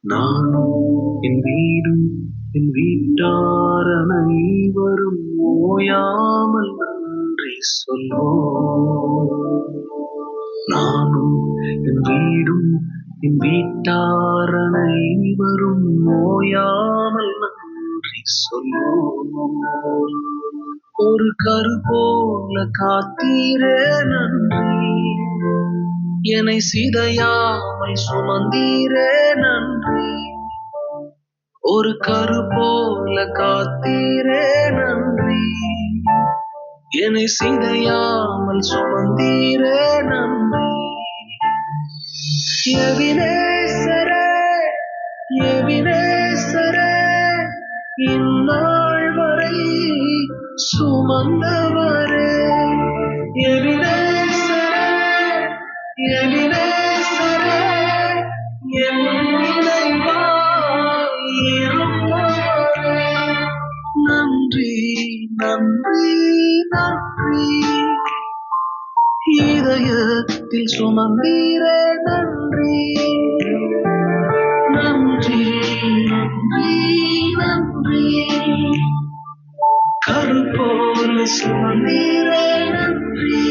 நானும் என் வீடும் என் வீட்டார் அனைவரும் ஓயாமல் நன்றி சொல்வோம். நானும் என் வீடும் என் வீட்டார் அனைவரும் ஓயாமல் நன்றி சொல்வோம். ஒரு கரு போல காத்தீரே நன்றி. என்னை சிதையாமல் சுமந்தீரே நன்றி. ஒரு கரு போல காத்தீரே நன்றி. என்னை சிதையாமல் சுமந்தீரே நன்றி. எவினேசரே எவினேசரே இந்நாள் வரை சுமந்தவரே எலினேசரே எவினேசரே நன்றி நன்றி நன்றி. இதயத்தில் சுமந்தீரே நன்றி. கருப்போல சுமந்தீரே நன்றி.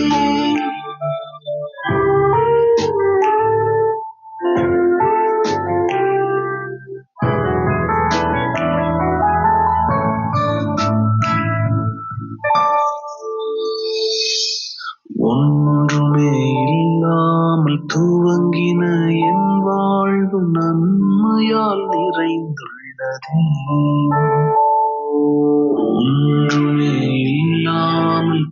ஒன்றுமே இல்லாமல் துவங்கின என் வாழ்வு நன்மையால் நிறைந்துள்ளதே.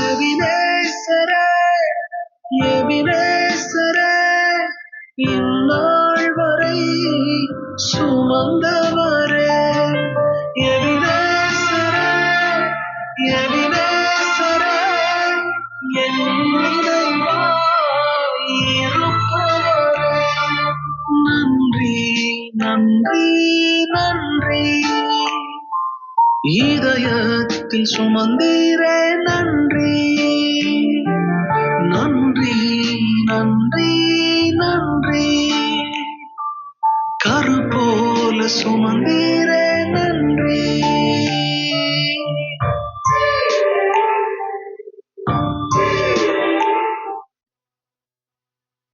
எவினேசரே எவினேசரே இந்நாள் வரை சுமந்தவரே எவினேசரே எவினேசரே என் நினைவாய் இருப்பவரே. நன்றி நன்றி நன்றி இதயத்தில் சுமந்தீரே நன்றி. நன்றி நன்றி நன்றி. கரு போல சுமந்தீரே